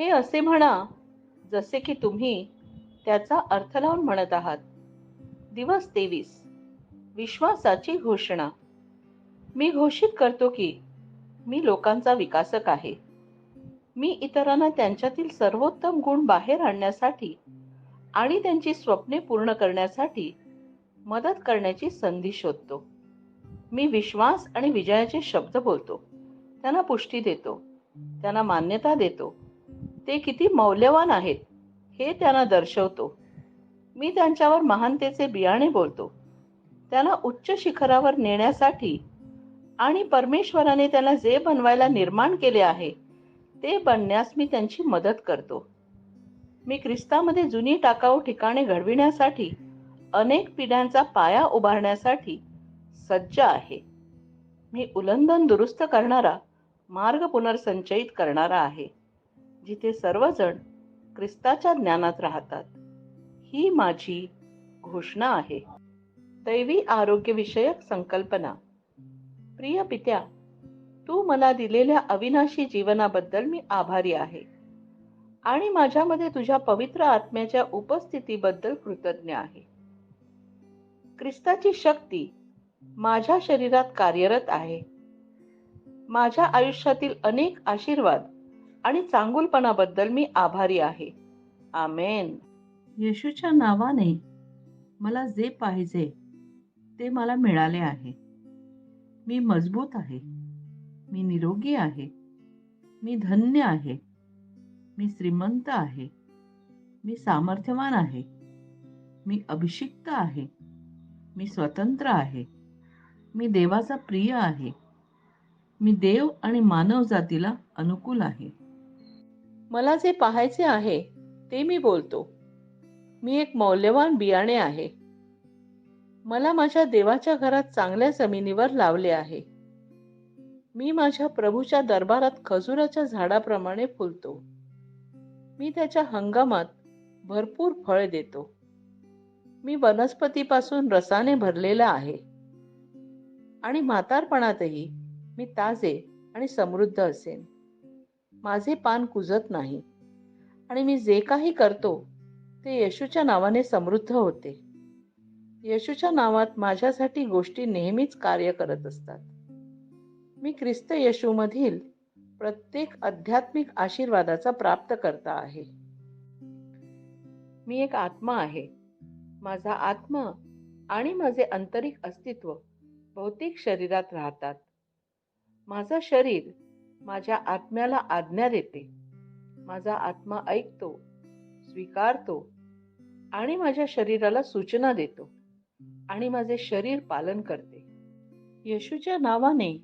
हे असे म्हणा जसे की तुम्ही त्याचा अर्थ लावून म्हणत आहात. दिवस तेवीस. विश्वासाची घोषणा. मी घोषित करतो की मी लोकांचा विकासक आहे. मी इतरांना त्यांच्यातील सर्वोत्तम गुण बाहेर आणण्यासाठी आणि त्यांची स्वप्ने पूर्ण करण्यासाठी मदत करण्याची संधी शोधतो. मी विश्वास आणि विजयाचे शब्द बोलतो. त्यांना पुष्टी देतो. त्यांना मान्यता देतो. ते किती मौल्यवान आहेत हे त्यांना दर्शवतो. मी त्यांच्यावर महानतेचे बियाणे बोलतो. त्यांना उच्च शिखरावर नेण्यासाठी आणि परमेश्वराने त्यांना जे बनवायला निर्माण केले आहे ते बनण्यास मी त्यांची मदत करतो. मी ख्रिस्तामध्ये जुनी टाकाऊ ठिकाणे घडविण्यासाठी अनेक पिढ्यांचा पाया उभारण्यासाठी सज्ज आहे. मी उल्लंघन दुरुस्त करणारा मार्ग पुनर्संचयित करणारा आहे. जिथे सर्वजण ख्रिस्ताच्या ज्ञानात राहतात. ही माझी घोषणा आहे. दैवी आरोग्यविषयक संकल्पना. प्रिय पित्या तू मला दिलेल्या अविनाशी जीवनाबद्दल मी आभारी आहे. आणि माझ्यामध्ये तुझ्या पवित्र आत्म्याच्या उपस्थितीबद्दल कृतज्ञ आहे. ख्रिस्ताची शक्ती माझ्या शरीरात कार्यरत आहे. माझ्या आयुष्यातील अनेक आशीर्वाद आणि चांगुलपणाबद्दल मी आभारी आहे. आमेन. येशूच्या नावाने मला जे पाहिजे ते मला मिळाले आहे. मी मजबूत आहे. मी निरोगी आहे. मी धन्य आहे. मी श्रीमंत आहे. मी सामर्थ्यवान आहे. मी अभिषिक्त आहे. मी स्वतंत्र आहे. मी देवाचा प्रिय आहे. मी देव आणि मानव जातीला अनुकूल आहे. मला जे पाहायचे आहे ते मी बोलतो. मी एक मौल्यवान बियाणे आहे. मला माझ्या देवाच्या घरात चांगल्या जमिनीवर लावले आहे. मी माझ्या प्रभूच्या दरबारात खजुराच्या झाडाप्रमाणे फुलतो. मी त्याच्या हंगामात भरपूर फळ देतो. मी वनस्पतीपासून रसाने भरलेला आहे. आणि म्हातारपणातही मी ताजे आणि समृद्ध असेन. माझे पान कुजत नाही. आणि मी जे काही करतो ते येशूच्या नावाने समृद्ध होते. येशूच्या नावात माझ्यासाठी गोष्टी नेहमीच कार्य करत असतात. मी ख्रिस्त येशूमधील प्रत्येक आध्यात्मिक आशीर्वादाचा प्राप्त करता आहे. मी एक आत्मा आहे. माझा आत्मा आणि माझे आंतरिक अस्तित्व भौतिक शरीरात राहतात. माझं शरीर माझ्या आत्म्याला आज्ञा देते. माझा आत्मा ऐकतो स्वीकारतो आणि माझ्या शरीराला सूचना देतो आणि माझे शरीर पालन करते. येशूच्या नावाने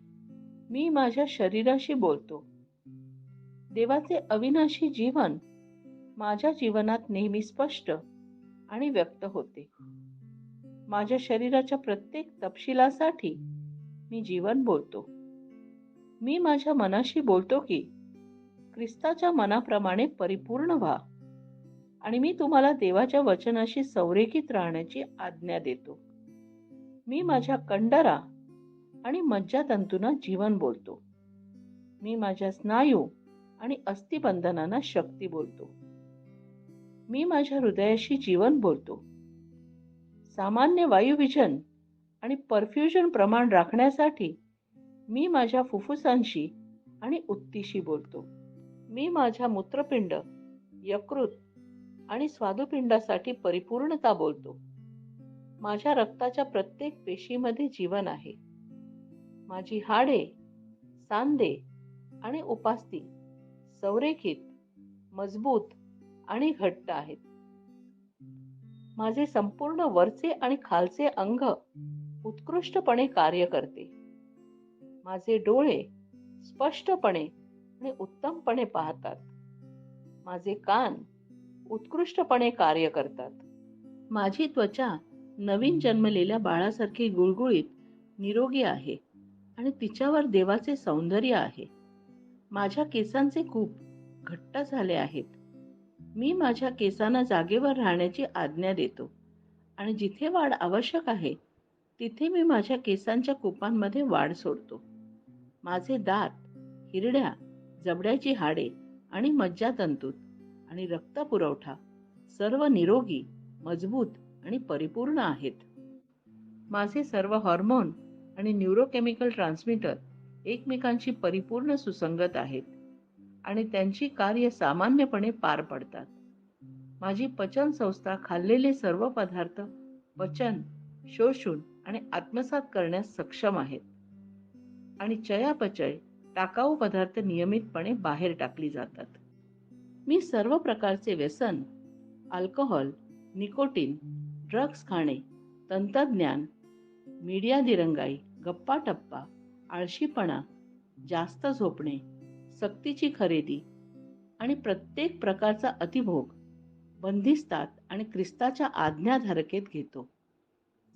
मी माझ्या शरीराशी बोलतो. देवाचे अविनाशी जीवन माझ्या जीवनात नेहमी स्पष्ट आणि व्यक्त होते. माझ्या शरीराच्या प्रत्येक तपशिलासाठी मी जीवन बोलतो. मी माझ्या मनाशी बोलतो की ख्रिस्ताच्या मनाप्रमाणे परिपूर्ण व्हा. आणि मी तुम्हाला देवाच्या वचनाशी संरेखित राहण्याची आज्ञा देतो. मी माझ्या कंडरा आणि मज्जातंतूंना जीवन बोलतो. मी माझ्या स्नायू आणि अस्थिबंधनांना शक्ती बोलतो. मी माझ्या हृदयाशी जीवन बोलतो. सामान्य वायुविजन आणि परफ्युजन प्रमाण राखण्यासाठी मी माझ्या फुफ्फुसांशी आणि उत्तीशी बोलतो. मी माझ्या मूत्रपिंड यकृत आणि स्वादुपिंडासाठी परिपूर्णता बोलतो. माझ्या रक्ताच्या प्रत्येक पेशीमध्ये जीवन आहे. माझी हाडे सांदे आणि उपास्ती संरेखित मजबूत आणि घट्ट आहेत. माझे संपूर्ण वरचे आणि खालचे अंग उत्कृष्टपणे कार्य करते. माझे डोळे स्पष्टपणे आणि उत्तमपणे पाहतात. माझे कान उत्कृष्टपणे कार्य करतात. माझी त्वचा नवीन जन्मलेल्या बाळासारखी गुळगुळीत निरोगी आहे आणि तिच्यावर देवाचे सौंदर्य आहे. माझ्या केसांचे कूप घट्ट झाले आहेत. मी माझ्या केसांना जागेवर राहण्याची आज्ञा देतो आणि जिथे वाढ आवश्यक आहे तिथे मी माझ्या केसांच्या कुपांमध्ये वाढ सोडतो. माझे दात हिरड्या जबड्याची हाडे आणि मज्जातंतूत आणि रक्त पुरवठा सर्व निरोगी मजबूत आणि परिपूर्ण आहेत. माझे सर्व हॉर्मोन आणि न्यूरोकेमिकल ट्रान्समीटर एकमेकांशी परिपूर्ण सुसंगत आहेत आणि त्यांची कार्य सामान्यपणे पार पडतात. माझी पचन संस्था खाल्लेले सर्व पदार्थ पचन शोषून आणि आत्मसात करण्यास सक्षम आहेत. आणि चयापचय टाकाऊ पदार्थ नियमितपणे बाहेर टाकली जातात. मी सर्व प्रकारचे व्यसन अल्कोहोल निकोटीन ड्रग्स खाणे तंत्रज्ञान मीडिया दिरंगाई गप्पा टप्पा आळशीपणा जास्त झोपणे सक्तीची खरेदी आणि प्रत्येक प्रकारचा अतिभोग बंदिस्तात आणि ख्रिस्ताच्या आज्ञाधारकेत घेतो.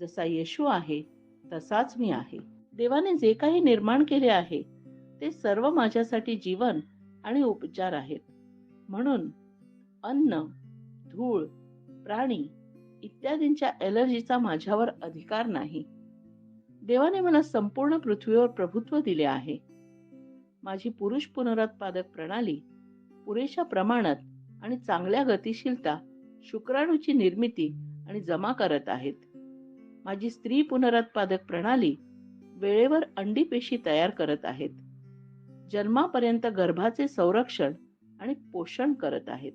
जसा येशू आहे तसाच मी आहे. देवाने जे काही निर्माण केले आहे ते सर्व माझ्यासाठी जीवन आणि उपचार आहेत. म्हणून अन्न धूळ प्राणी इत्यादींच्या एलर्जीचा माझ्यावर अधिकार नाही. देवाने मला संपूर्ण पृथ्वीवर प्रभुत्व दिले आहे. माझी पुरुष पुनरुत्पादक प्रणाली पुरेशा प्रमाणात आणि चांगल्या गतिशीलता शुक्राणूची निर्मिती आणि जमा करत आहेत. माझी स्त्री पुनरुत्पादक प्रणाली वेळेवर अंडी पेशी तयार करत आहेत. जन्मापर्यंत गर्भाचे संरक्षण आणि पोषण करत आहेत.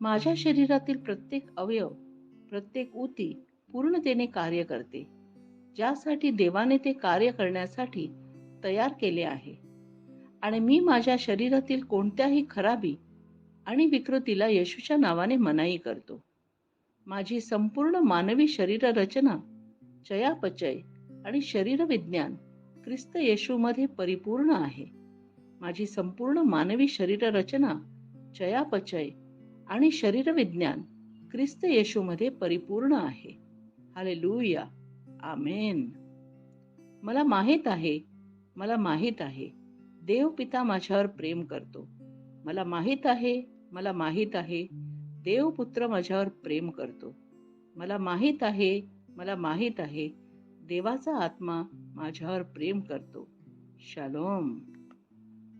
माझ्या शरीरातील प्रत्येक अवयव प्रत्येक ऊती पूर्णतेने कार्य करते ज्यासाठी देवाने ते कार्य करण्यासाठी तयार केले आहे. आणि मी माझ्या शरीरातील कोणत्याही खराबी आणि विकृतीला येशूच्या नावाने मनाई करतो. माझी संपूर्ण मानवी शरीर रचना चयापचय आणि शरीर विज्ञान ख्रिस्त येशूमध्ये परिपूर्ण आहे. माझी संपूर्ण मानवी शरीर रचना चयापचय आणि शरीर विज्ञान ख्रिस्त येशूमध्ये परिपूर्ण आहे. हाले लुया आमेन. मला माहीत आहे मला माहीत आहे देव पिता माझ्यावर प्रेम करतो. मला माहीत आहे मला माहीत आहे देव पुत्र माझ्यावर प्रेम करतो. मला माहीत आहे मला माहीत आहे देवाचा आत्मा माझ्यावर प्रेम करतो. शालोम.